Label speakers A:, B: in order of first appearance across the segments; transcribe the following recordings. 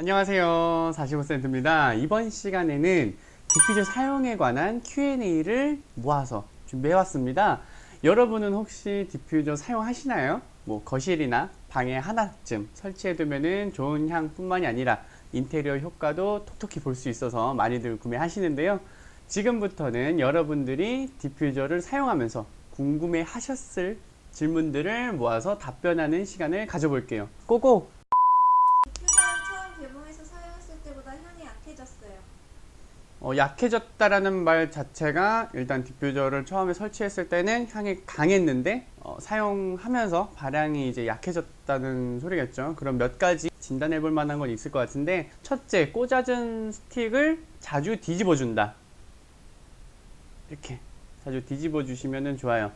A: 안녕하세요. 45센트입니다. 이번 시간에는 디퓨저 사용에 관한 Q&A를 모아서 준비해왔습니다. 여러분은 혹시 디퓨저 사용하시나요? 뭐 거실이나 방에 하나쯤 설치해두면 좋은 향뿐만이 아니라 인테리어 효과도 톡톡히 볼 수 있어서 많이들 구매하시는데요. 지금부터는 여러분들이 디퓨저를 사용하면서 궁금해 하셨을 질문들을 모아서 답변하는 시간을 가져볼게요. 고고!
B: 어,
A: 약해졌다라는 말 자체가 일단 디퓨저를 처음에 설치했을 때는 향이 강했는데 어, 사용하면서 발향이 이제 약해졌다는 소리겠죠. 그럼 몇 가지 진단해 볼 만한 건 있을 것 같은데 첫째, 꽂아준 스틱을 자주 뒤집어 준다. 이렇게 자주 뒤집어 주시면 좋아요.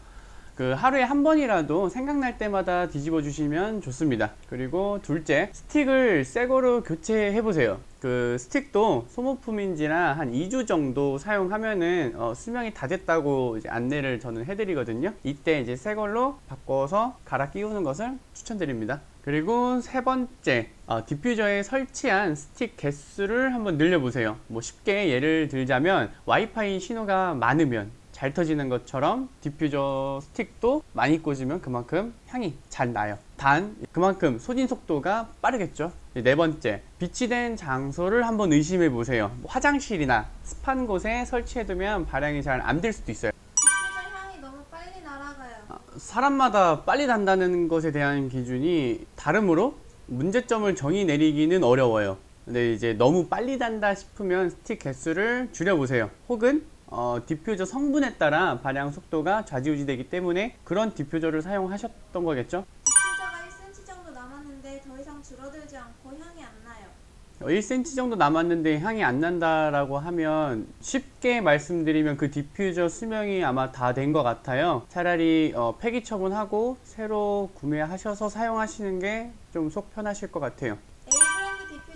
A: 그 하루에 한 번이라도 생각날 때마다 뒤집어 주시면 좋습니다. 그리고 둘째, 스틱을 새 거로 교체해 보세요. 그 스틱도 소모품인지라 한 2주 정도 사용하면은 어, 수명이 다 됐다고 안내를 저는 해드리거든요. 이때 이제 새 걸로 바꿔서 갈아 끼우는 것을 추천드립니다. 그리고 세 번째, 어, 디퓨저에 설치한 스틱 개수를 한번 늘려보세요. 뭐 쉽게 예를 들자면 와이파이 신호가 많으면 잘 터지는 것처럼 디퓨저 스틱도 많이 꽂으면 그만큼 향이 잘 나요. 단 그만큼 소진 속도가 빠르겠죠. 네 번째, 비치된 장소를 한번 의심해 보세요. 뭐 화장실이나 습한 곳에 설치해 두면 발향이 잘 안 될 수도 있어요.
B: 디퓨저 향이 너무 빨리 날아가요.
A: 사람마다 빨리 단다는 것에 대한 기준이 다르므로 문제점을 정의 내리기는 어려워요. 근데 이제 너무 빨리 단다 싶으면 스틱 개수를 줄여보세요. 혹은 어, 디퓨저 성분에 따라 발향 속도가 좌지우지되기 때문에 그런 디퓨저를 사용하셨던 거겠죠.
B: 디퓨저가 1cm 정도 남았는데 더 이상 줄어들지 않고 향이 안 나요.
A: 1cm 정도 남았는데 향이 안 난다라고 하면 쉽게 말씀드리면 그 디퓨저 수명이 아마 다 된 것 같아요. 차라리 어, 폐기 처분하고 새로 구매하셔서 사용하시는 게 좀 속 편하실 것 같아요.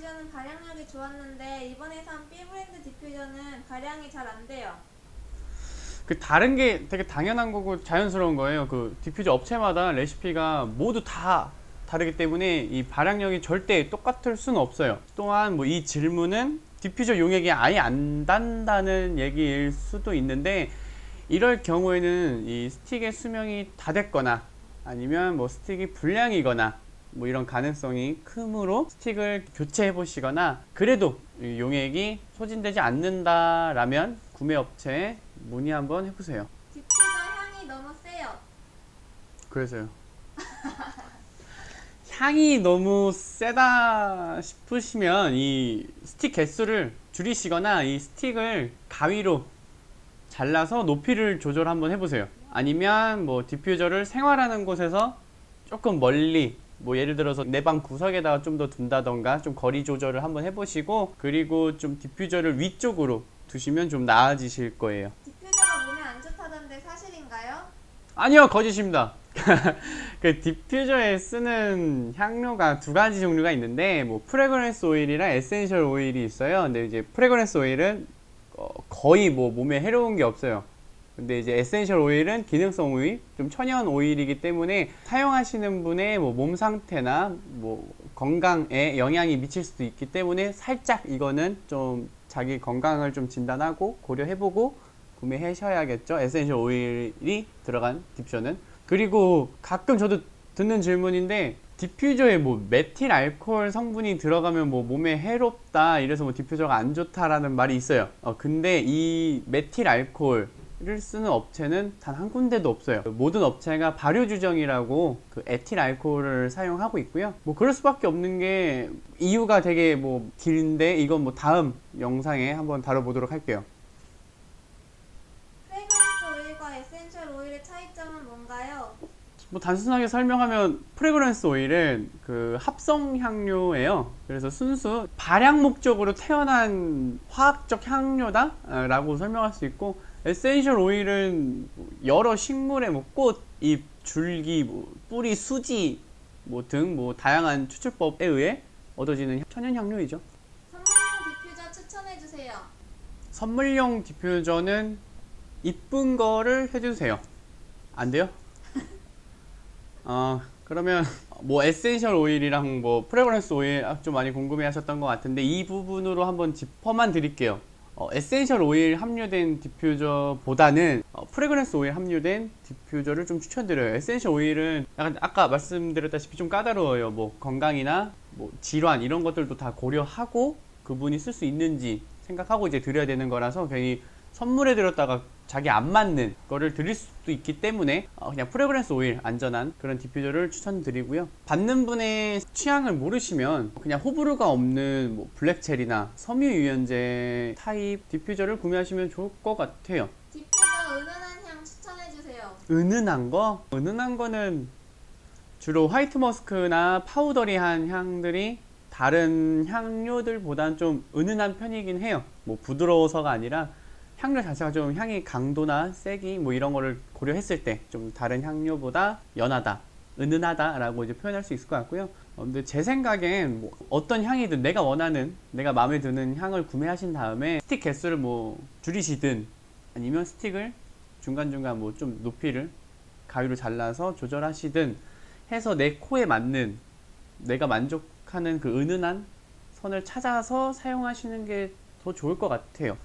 B: 디퓨저는 발향력이 좋았는데 이번에 산 B 브랜드 디퓨저는 발향이 잘 안 돼요.
A: 그 다른 게 되게 당연한 거고 자연스러운 거예요. 그 디퓨저 업체마다 레시피가 모두 다 다르기 때문에 이 발향력이 절대 똑같을 수는 없어요. 또한 뭐 이 질문은 디퓨저 용액이 아예 안 단다는 얘기일 수도 있는데 이럴 경우에는 이 스틱의 수명이 다 됐거나 아니면 뭐 스틱이 불량이거나 뭐 이런 가능성이 크므로 스틱을 교체해 보시거나 그래도 이 용액이 소진되지 않는다라면 구매 업체에 문의 한번 해보세요.
B: 디퓨저 향이 너무 세요.
A: 그래서요. 향이 너무 세다 싶으시면 이 스틱 개수를 줄이시거나 이 스틱을 가위로 잘라서 높이를 조절 한번 해보세요. 아니면 뭐 디퓨저를 생활하는 곳에서 조금 멀리 뭐 예를 들어서 내 방 구석에다가 좀 더 둔다던가 좀 거리 조절을 한번 해보시고 그리고 좀 디퓨저를 위쪽으로 두시면 좀 나아지실 거예요.
B: 디퓨저가 몸에 안 좋다던데 사실인가요?
A: 아니요, 거짓입니다. 그 디퓨저에 쓰는 향료가 두 가지 종류가 있는데 뭐 프레그런스 오일이랑 에센셜 오일이 있어요. 근데 이제 프레그런스 오일은 어, 거의 뭐 몸에 해로운 게 없어요. 근데 이제 에센셜 오일은 기능성 오일, 좀 천연 오일이기 때문에 사용하시는 분의 뭐 몸 상태나 뭐 건강에 영향이 미칠 수도 있기 때문에 살짝 이거는 좀 자기 건강을 좀 진단하고 고려해보고 구매하셔야겠죠. 에센셜 오일이 들어간 디퓨저는. 그리고 가끔 저도 듣는 질문인데 디퓨저에 뭐 메틸 알코올 성분이 들어가면 뭐 몸에 해롭다 이래서 뭐 디퓨저가 안 좋다라는 말이 있어요. 어, 근데 이 메틸 알코올 을 쓰는 업체는 단 한 군데도 없어요. 모든 업체가 발효 주정이라고 그 에틸 알코올을 사용하고 있고요. 뭐 그럴 수밖에 없는 게 이유가 되게 뭐 길인데 이건 뭐 다음 영상에 한번 다뤄보도록 할게요.
B: 프레그런스 오일과 에센셜 오일의 차이점은 뭔가요?
A: 뭐 단순하게 설명하면 프레그런스 오일은 그 합성 향료예요. 그래서 순수 발향 목적으로 태어난 화학적 향료다라고 설명할 수 있고 에센셜 오일은 여러 식물의 뭐 꽃, 잎, 줄기, 뭐 뿌리, 수지 뭐등뭐 다양한 추출법에 의해 얻어지는 천연 향료이죠.
B: 선물용 디퓨저 추천해 주세요.
A: 선물용 디퓨저는 이쁜 거를 해주세요. 안 돼요? 어, 그러면 뭐 에센셜 오일이랑 뭐 프레그런스 오일 아, 좀 많이 궁금해 하셨던 것 같은데 이 부분으로 한번 짚어만 드릴게요. 어, 에센셜 오일 함유된 디퓨저보다는 어, 프레그런스 오일 함유된 디퓨저를 좀 추천드려요. 에센셜 오일은 약간 아까 말씀드렸다시피 좀 까다로워요. 뭐 건강이나 뭐 질환 이런 것들도 다 고려하고 그분이 쓸 수 있는지 생각하고 이제 드려야 되는 거라서 괜히 선물해 드렸다가 자기 안 맞는 거를 드릴 수도 있기 때문에 어, 그냥 프레그런스 오일 안전한 그런 디퓨저를 추천드리고요. 받는 분의 취향을 모르시면 그냥 호불호가 없는 뭐 블랙체리나 섬유 유연제 타입 디퓨저를 구매하시면 좋을 것 같아요.
B: 디퓨저 은은한 향 추천해주세요.
A: 은은한 거? 은은한 거는 주로 화이트 머스크나 파우더리한 향들이 다른 향료들보단 좀 은은한 편이긴 해요. 뭐 부드러워서가 아니라 향료 자체가 좀 향의 강도나 세기 뭐 이런 거를 고려했을 때 좀 다른 향료보다 연하다, 은은하다라고 이제 표현할 수 있을 것 같고요. 어, 근데 제 생각엔 뭐 어떤 향이든 내가 원하는, 내가 마음에 드는 향을 구매하신 다음에 스틱 개수를 뭐 줄이시든 아니면 스틱을 중간중간 뭐 좀 높이를 가위로 잘라서 조절하시든 해서 내 코에 맞는 내가 만족하는 그 은은한 선을 찾아서 사용하시는 게 더 좋을 것 같아요.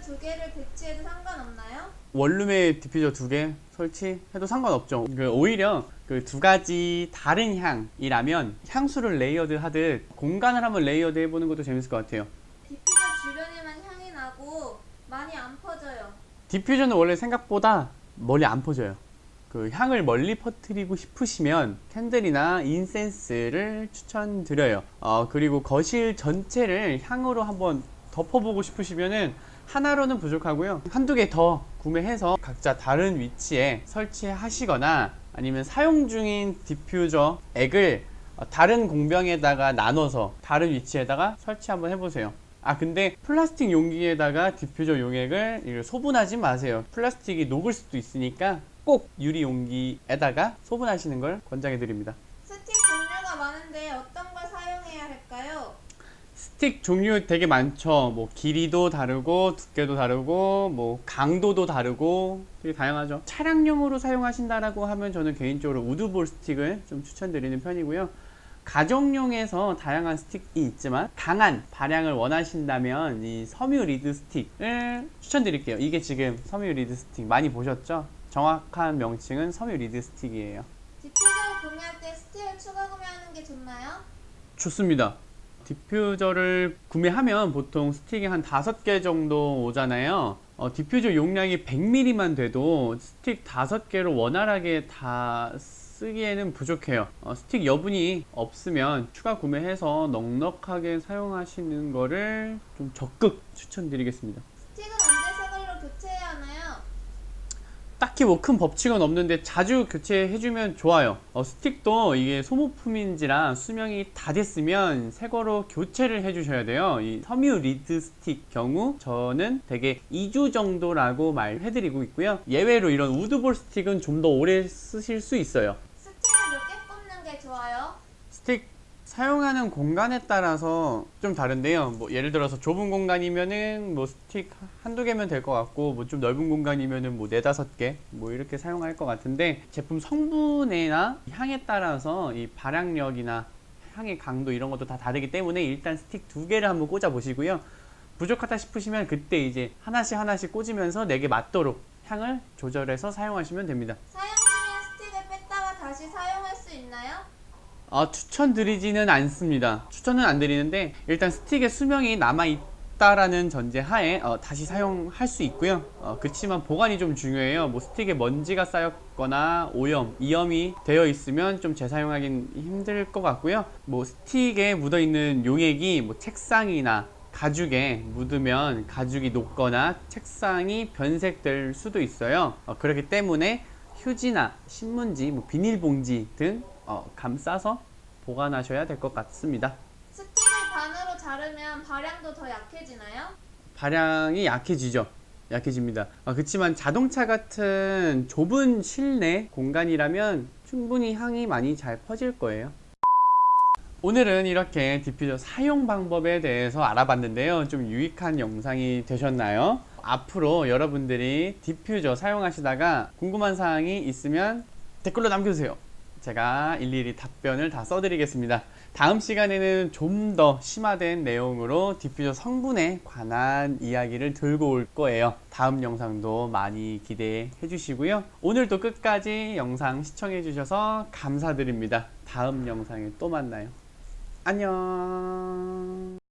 B: 원룸에 디퓨저 두 개를 배치해도 상관없나요?
A: 원룸에 디퓨저 두 개 설치해도 상관없죠. 그 오히려 그 두 가지 다른 향이라면 향수를 레이어드 하듯 공간을 한번 레이어드 해보는 것도 재밌을 것 같아요.
B: 디퓨저 주변에만 향이 나고 많이 안 퍼져요.
A: 디퓨저는 원래 생각보다 멀리 안 퍼져요. 그 향을 멀리 퍼뜨리고 싶으시면 캔들이나 인센스를 추천드려요. 어, 그리고 거실 전체를 향으로 한번 덮어보고 싶으시면은 하나로는 부족하고요. 한두 개 더 구매해서 각자 다른 위치에 설치하시거나 아니면 사용 중인 디퓨저 액을 어, 다른 공병에다가 나눠서 다른 위치에다가 설치 한번 해보세요. 아 근데 플라스틱 용기에다가 디퓨저 용액을 소분하지 마세요. 플라스틱이 녹을 수도 있으니까 꼭 유리 용기에다가 소분하시는 걸 권장해 드립니다.
B: 스틱 종류가 많은데 어떤 걸?
A: 스틱 종류 되게 많죠. 뭐 길이도 다르고 두께도 다르고 뭐 강도도 다르고 되게 다양하죠. 차량용으로 사용하신다라고 하면 저는 개인적으로 우드볼 스틱을 좀 추천드리는 편이고요. 가정용에서 다양한 스틱이 있지만 강한 발향을 원하신다면 이 섬유 리드 스틱을 추천드릴게요. 이게 지금 섬유 리드 스틱 많이 보셨죠? 정확한 명칭은 섬유 리드 스틱이에요.
B: 디퓨저를 구매할 때 스틱을 추가 구매하는 게 좋나요?
A: 좋습니다. 디퓨저를 구매하면 보통 스틱이 한 5개 정도 오잖아요. 어, 디퓨저 용량이 100ml만 돼도 스틱 5개로 원활하게 다 쓰기에는 부족해요. 어, 스틱 여분이 없으면 추가 구매해서 넉넉하게 사용하시는 거를 좀 적극 추천드리겠습니다.
B: 스틱은 언제 새 걸로 교체해야 하나요?
A: 딱히 뭐 큰 법칙은 없는데 자주 교체해주면 좋아요. 어, 스틱도 이게 소모품인지라 수명이 다 됐으면 새 거로 교체를 해주셔야 돼요. 이 섬유 리드 스틱 경우 저는 되게 2주 정도라고 말해드리고 있고요. 예외로 이런 우드볼 스틱은 좀 더 오래 쓰실 수 있어요.
B: 스틱을 몇 개 꼽는 게 좋아요?
A: 스틱 사용하는 공간에 따라서 좀 다른데요. 뭐 예를 들어서 좁은 공간이면은 뭐 스틱 한두 개면 될 것 같고 뭐 좀 넓은 공간이면은 뭐 네다섯 개 뭐 이렇게 사용할 것 같은데 제품 성분이나 향에 따라서 이 발향력이나 향의 강도 이런 것도 다 다르기 때문에 일단 스틱 두 개를 한번 꽂아 보시고요. 부족하다 싶으시면 그때 이제 하나씩 하나씩 꽂으면서 내게 맞도록 향을 조절해서 사용하시면 됩니다.
B: 사용
A: 아, 추천드리지는 않습니다. 추천은 안 드리는데 일단 스틱의 수명이 남아 있다라는 전제 하에 어, 다시 사용할 수 있고요. 어, 그렇지만 보관이 좀 중요해요. 뭐 스틱에 먼지가 쌓였거나 오염, 이염이 되어 있으면 좀 재사용하긴 힘들 것 같고요. 뭐 스틱에 묻어 있는 용액이 뭐 책상이나 가죽에 묻으면 가죽이 녹거나 책상이 변색될 수도 있어요. 어, 그렇기 때문에 휴지나 신문지, 뭐 비닐봉지 등 어, 감싸서 보관하셔야 될 것 같습니다.
B: 스틱을 반으로 자르면 발향도 더 약해지나요?
A: 발향이 약해지죠. 약해집니다. 아, 그렇지만 자동차 같은 좁은 실내 공간이라면 충분히 향이 많이 잘 퍼질 거예요. 오늘은 이렇게 디퓨저 사용 방법에 대해서 알아봤는데요. 좀 유익한 영상이 되셨나요? 앞으로 여러분들이 디퓨저 사용하시다가 궁금한 사항이 있으면 댓글로 남겨주세요. 제가 일일이 답변을 다 써드리겠습니다. 다음 시간에는 좀 더 심화된 내용으로 디퓨저 성분에 관한 이야기를 들고 올 거예요. 다음 영상도 많이 기대해 주시고요. 오늘도 끝까지 영상 시청해 주셔서 감사드립니다. 다음 영상에 또 만나요. 안녕.